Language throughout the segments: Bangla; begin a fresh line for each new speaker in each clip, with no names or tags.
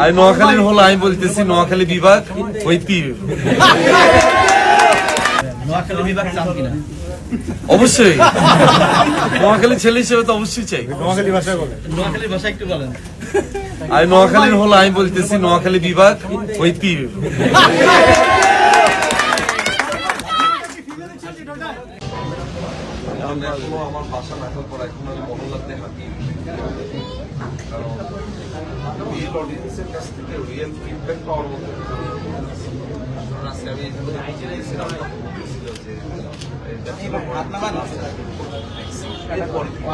আমি নোয়াখালীর হলো আমি বলতেছি নোয়াখালী বিভাগ ওই
নোয়াখালী
অবশ্যই। নোয়াখালী ছেলে হিসেবে তো অবশ্যই চাই।
নোয়াখালী ভাষা একটু বলেন।
আমি নোয়াখালীর হলো আমি বলতেছি নোয়াখালী বিভাগ ওই
আমার বাসা নাকাল করা এখন আমি মহল্লাতে হাঁটি। রিয়েল অডিয়েন্সের কাছ থেকে রিয়েল ফিডব্যাক পাওয়ার মতো।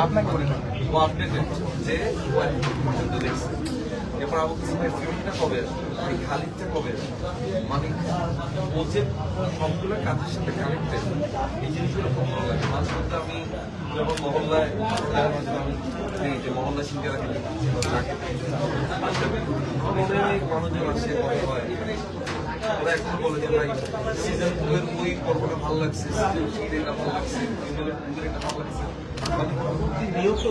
আমি বলছিল যে পর্যন্ত দেখছে। এরপর ভাই ফিল্মটা কবে আসবে? এই কবে? মানে সবগুলো কাজের সাথে কানেক্টেড এই জিনিসগুলো খুব ভালো লাগে। মাঝে আমি যখন মহল্লায় যারা চিন্তা রাখি অনেক মানুষজন আসে কথা হয় ওরা এখন সিজন ভালো লাগছে সিজন ভালো লাগছে সিজনের টু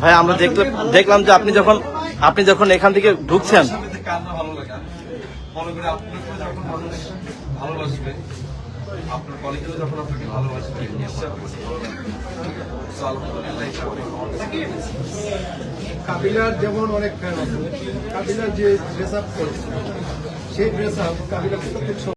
ভাই,
আমরা দেখলাম যে আপনি যখন আপনি যখন এখান থেকে ঢুকছেন।
কাবিলার যেমন অনেক কাবিলার যে ড্রেস আপ করেছে, সেই ড্রেস আপ কাবিলার